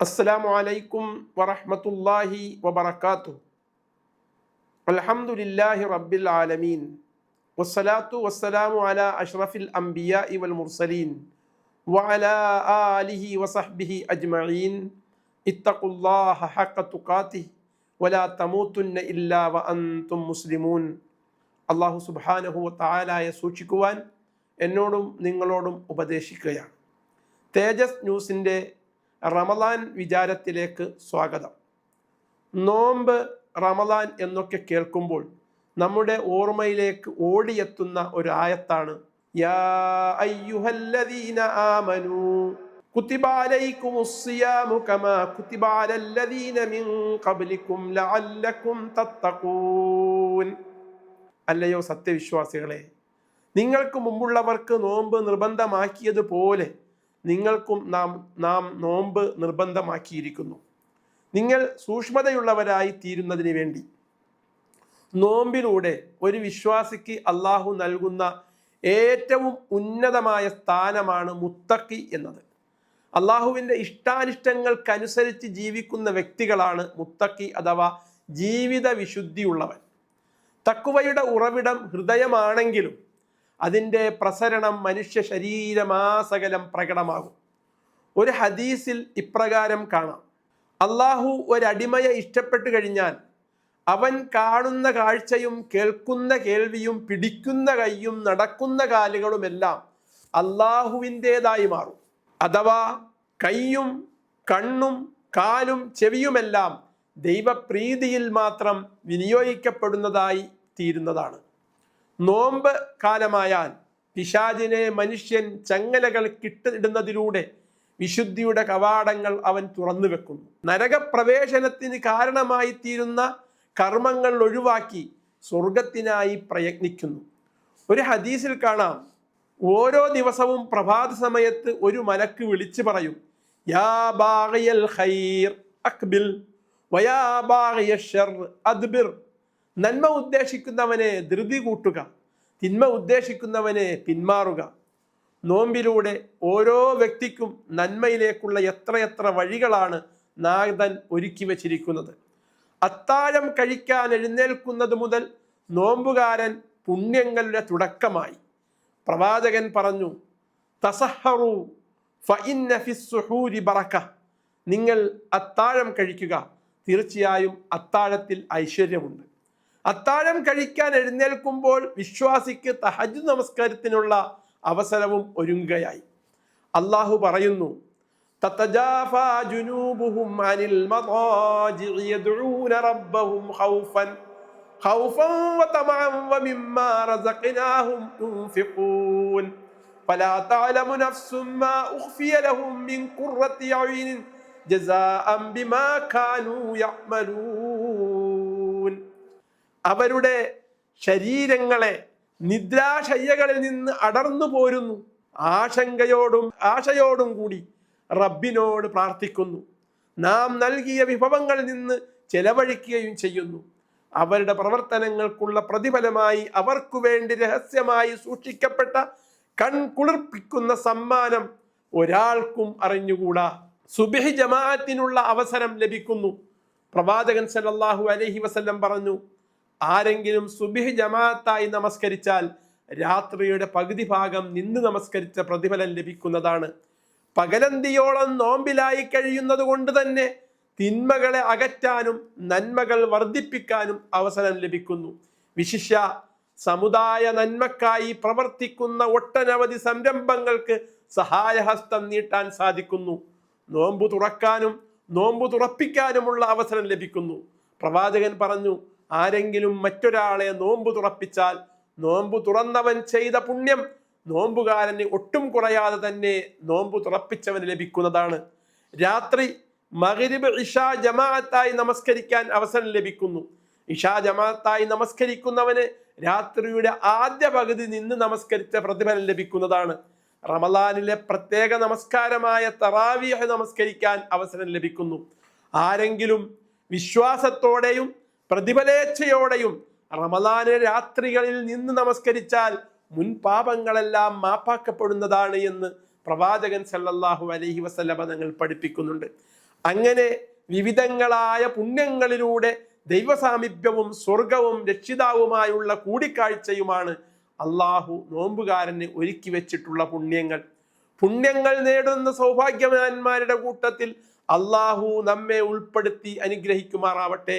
അസ്സലാമു അലൈക്കും വറഹ്മത്തുള്ളാഹി വബറകാതു അൽഹംദുലില്ലാഹി റബ്ബിൽ ആലമീൻ. വസ്സലാത്തു വസ്സലാമു അലാ അഷ്റഫിൽ അംബിയാഇ വൽ മുർസലീൻ. വഅലാ ആലിഹി വസഹ്ബിഹി അജ്മഈൻ. ഇത്തഖുല്ലാഹ ഹഖ തുഖാതിഹി. വലാ തമൂതുന്ന ഇല്ലാ വഅൻതും മുസ്ലിമൂൻ. അല്ലാഹു സുബ്ഹാനഹു വതആലയെ സൂക്ഷിക്കുവാൻ എന്നോടും നിങ്ങളോടും ഉപദേശിക്കുകയാണ്. തേജസ് ന്യൂസിന്റെ റമദാൻ വിചാരത്തിലേക്ക് സ്വാഗതം. നോമ്പ് റമദാൻ എന്നൊക്കെ കേൾക്കുമ്പോൾ നമ്മുടെ ഓർമ്മയിലേക്ക് ഓടിയെത്തുന്ന ഒരു ആയത്താണ് അല്ലയോ സത്യവിശ്വാസികളെ നിങ്ങൾക്ക് മുമ്പുള്ളവർക്ക് നോമ്പ് നിർബന്ധമാക്കിയതുപോലെ നിങ്ങൾക്കും നാം നാം നോമ്പ് നിർബന്ധമാക്കിയിരിക്കുന്നു. നിങ്ങൾ സൂക്ഷ്മതയുള്ളവരായി തീരുന്നതിന് വേണ്ടി. നോമ്പിലൂടെ ഒരു വിശ്വാസിക്ക് അള്ളാഹു നൽകുന്ന ഏറ്റവും ഉന്നതമായ സ്ഥാനമാണ് മുത്തക്കി എന്നത്. അള്ളാഹുവിന്റെ ഇഷ്ടാനിഷ്ടങ്ങൾക്കനുസരിച്ച് ജീവിക്കുന്ന വ്യക്തികളാണ് മുത്തക്കി അഥവാ ജീവിത വിശുദ്ധിയുള്ളവൻ തക്കുവയുടെ ഉറവിടം ഹൃദയമാണെങ്കിലും അതിന്റെ പ്രസരണം മനുഷ്യ ശരീരമാസകലം പ്രകടമാകും. ഒരു ഹദീസിൽ ഇപ്രകാരം കാണാം. അള്ളാഹു ഒരടിമയെ ഇഷ്ടപ്പെട്ടു കഴിഞ്ഞാൽ അവൻ കാണുന്ന കാഴ്ചയും കേൾക്കുന്ന കേൾവിയും പിടിക്കുന്ന കൈയും നടക്കുന്ന കാലുകളുമെല്ലാം അള്ളാഹുവിന്റേതായി മാറും. അഥവാ കൈയും കണ്ണും കാലും ചെവിയുമെല്ലാം ദൈവപ്രീതിയിൽ മാത്രം വിനിയോഗിക്കപ്പെടുന്നതായി തീരുന്നതാണ്. നോമ്പ് കാലമായാൽ പിശാചിനെ മനുഷ്യൻ ചങ്ങലകൾ കിട്ടിടുന്നതിലൂടെ വിശുദ്ധിയുടെ കവാടങ്ങൾ അവൻ തുറന്നു വെക്കുന്നു. നരകപ്രവേശനത്തിന് കാരണമായി തീരുന്ന കർമ്മങ്ങൾ ഒഴിവാക്കി സ്വർഗത്തിനായി പ്രയത്നിക്കുന്നു. ഒരു ഹദീസിൽ കാണാം. ഓരോ ദിവസവും പ്രഭാത സമയത്ത് ഒരു മലക്ക് വിളിച്ചു പറയും യാ ഖൈർ അക്ബിൽ വയാ അദ്ബിർ. നന്മ ഉദ്ദേശിക്കുന്നവനെ ധൃതി കൂട്ടുക തിന്മ ഉദ്ദേശിക്കുന്നവനെ പിന്മാറുക. നോമ്പിലൂടെ ഓരോ വ്യക്തിക്കും നന്മയിലേക്കുള്ള എത്രയെത്ര വഴികളാണ് നാഗതൻ ഒരുക്കി വച്ചിരിക്കുന്നത്. അത്താഴം കഴിക്കാൻ എഴുന്നേൽക്കുന്നത് മുതൽ നോമ്പുകാരൻ പുണ്യങ്ങളുടെ തുടക്കമായി. പ്രവാചകൻ പറഞ്ഞു തസഹറു ഫിസ്സുഹൂരി ബറക നിങ്ങൾ അത്താഴം കഴിക്കുക. തീർച്ചയായും അത്താഴത്തിൽ ഐശ്വര്യമുണ്ട്. അത്താഴം കഴിക്കാൻ എഴുന്നേൽക്കുമ്പോൾ വിശ്വാസിക്ക് തഹജ് നമസ്കാരത്തിനുള്ള അവസരവും ഒരുങ്ങുകയായി. അള്ളാഹു പറയുന്നു ജസാഅം ബിമാ കാനൂ യഅ്മലൂൻ. അവരുടെ ശരീരങ്ങളെ നിദ്രാശയ്യകളിൽ നിന്ന് അടർന്നു പോരുന്നു. ആശങ്കയോടും ആശയോടും കൂടി റബ്ബിനോട് പ്രാർത്ഥിക്കുന്നു. നാം നൽകിയ വിഭവങ്ങളിൽ നിന്ന് ചെലവഴിക്കുകയും ചെയ്യുന്നു. അവരുടെ പ്രവർത്തനങ്ങൾക്കുള്ള പ്രതിഫലമായി അവർക്കു വേണ്ടി രഹസ്യമായി സൂക്ഷിക്കപ്പെട്ട കൺകുളിർപ്പിക്കുന്ന സമ്മാനം ഒരാൾക്കും അറിഞ്ഞുകൂടാ. സുബിഹി ജമാഅത്തിനുള്ള അവസരം ലഭിക്കുന്നു. പ്രവാചകൻ സല്ലല്ലാഹു അലൈഹി വസല്ലം പറഞ്ഞു ആരെങ്കിലും സുബിഹ് ജമാഅത്തായി നമസ്കരിച്ചാൽ രാത്രിയുടെ പകുതി ഭാഗം നിന്ന് നമസ്കരിച്ച പ്രതിഫലം ലഭിക്കുന്നതാണ്. പകലന്തിയോളം നോമ്പിലായി കഴിയുന്നത് കൊണ്ട് തന്നെ തിന്മകളെ അകറ്റാനും നന്മകൾ വർദ്ധിപ്പിക്കാനും അവസരം ലഭിക്കുന്നു. വിശിഷ്യ സമുദായ നന്മക്കായി പ്രവർത്തിക്കുന്ന ഒട്ടനവധി സംരംഭങ്ങൾക്ക് സഹായഹസ്തം നീട്ടാൻ സാധിക്കുന്നു. നോമ്പു തുറക്കാനും നോമ്പു തുറപ്പിക്കാനുമുള്ള അവസരം ലഭിക്കുന്നു. പ്രവാചകൻ പറഞ്ഞു ആരെങ്കിലും മറ്റൊരാളെ നോമ്പ് തുറപ്പിച്ചാൽ നോമ്പ് തുറന്നവൻ ചെയ്ത പുണ്യം നോമ്പുകാരന് ഒട്ടും കുറയാതെ തന്നെ നോമ്പ് തുറപ്പിച്ചവന് ലഭിക്കുന്നതാണ്. രാത്രി മകരിബ് ഇഷാ ജമാഅത്തായി നമസ്കരിക്കാൻ അവസരം ലഭിക്കുന്നു. ഇഷാ ജമാഅത്തായി നമസ്കരിക്കുന്നവന് രാത്രിയുടെ ആദ്യ പകുതി നിന്ന് നമസ്കരിച്ച പ്രതിഫലം ലഭിക്കുന്നതാണ്. റമലാനിലെ പ്രത്യേക നമസ്കാരമായ തറാവിയഹ് നമസ്കരിക്കാൻ അവസരം ലഭിക്കുന്നു. ആരെങ്കിലും വിശ്വാസത്തോടെയും പ്രതിഫലേച്ഛയോടെയും റമദാന രാത്രികളിൽ നിന്ന് നമസ്കരിച്ചാൽ മുൻ പാപങ്ങളെല്ലാം മാപ്പാക്കപ്പെടുന്നതാണ് എന്ന് പ്രവാചകൻ സല്ലല്ലാഹു അലൈഹി വസല്ലമ തങ്ങൾ പഠിപ്പിക്കുന്നുണ്ട്. അങ്ങനെ വിവിധങ്ങളായ പുണ്യങ്ങളിലൂടെ ദൈവസാമീപ്യവും സ്വർഗവും രക്ഷിതാവുമായുള്ള കൂടിക്കാഴ്ചയുമാണ് അള്ളാഹു നോമ്പുകാരന് ഒരുക്കി വെച്ചിട്ടുള്ള പുണ്യങ്ങൾ. പുണ്യങ്ങൾ നേടുന്ന സൗഭാഗ്യവാന്മാരുടെ കൂട്ടത്തിൽ അള്ളാഹു നമ്മെ ഉൾപ്പെടുത്തി അനുഗ്രഹിക്കുമാറാവട്ടെ.